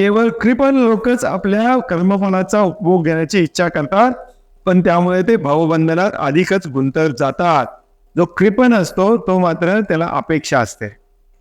केवळ कृपण लोकच आपल्या कर्मफलाचा उपभोग घेण्याची इच्छा करतात पण त्यामुळे ते भावबंधनात अधिकच गुंतत जातात. जो कृपण असतो तो मात्र त्याला अपेक्षा असते.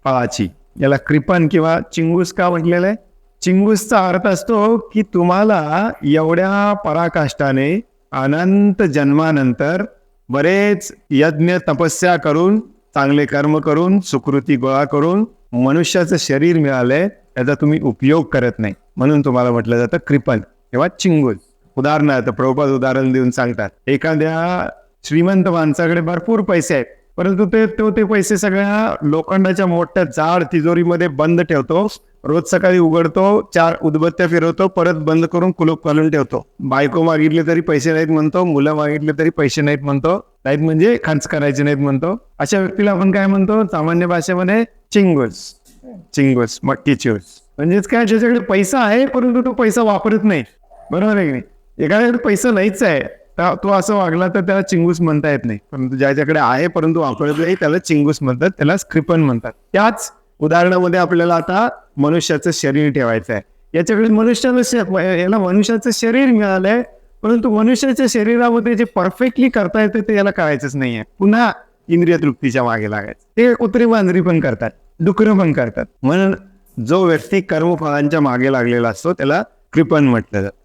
फळाची याला कृपण किंवा चिंगूस का म्हटलेलं आहे चिंगूसचा अर्थ असतो की तुम्हाला एवढ्या पराकाष्ठाने अनंत जन्मानंतर बरेच यज्ञ तपस्या करून चांगले कर्म करून सुकृती गोळा करून मनुष्याचं शरीर मिळालंय त्याचा तुम्ही उपयोग करत नाही. म्हणून तुम्हाला म्हटलं जातं कृपण किंवा चिंगूस उदाहरणार्थ प्रभुपाद उदाहरण देऊन सांगतात एखाद्या श्रीमंत माणसाकडे भरपूर पैसे आहेत परंतु ते तो ते पैसे सगळ्या लोखंडाच्या मोठ्या जाड तिजोरीमध्ये बंद ठेवतो रोज सकाळी उघडतो चार उदबत्त्या फिरवतो परत बंद करून कुलूप घालून ठेवतो. बायको मागितले तरी पैसे नाहीत म्हणतो मुलं मागितले तरी पैसे नाहीत म्हणतो नाहीत म्हणजे खर्च करायचे नाहीत म्हणतो. अशा व्यक्तीला आपण काय म्हणतो? सामान्य भाषेमध्ये चिंगल्स. चिंगूस मक्की म्हणजेच काय ज्याच्याकडे पैसा आहे परंतु तो पैसा वापरत नाही. बरोबर आहे की नाही? एखाद्याकडे पैसा नाहीच आहे तो असं वागला तर त्याला चिंगूस म्हणता येत नाही. परंतु ज्याच्याकडे आहे परंतु वापरत नाही त्याला चिंगूस म्हणतात त्याला स्क्रिपन म्हणतात. त्याच उदाहरणामध्ये आपल्याला आता मनुष्याचं शरीर ठेवायचं आहे. याच्याकडे मनुष्याचं याला मनुष्याचं शरीर मिळालंय परंतु मनुष्याच्या शरीरामध्ये जे परफेक्टली करता येते ते याला करायचंच नाहीये. पुन्हा इंद्रिय तृप्तीच्या मागे लागायचं. ते कुत्री मांजरी पण करतात. डुकरं पण करतात. म्हणून जो व्यक्ती कर्मफळांच्या मागे लागलेला असतो त्याला कृपण म्हटलं जातं.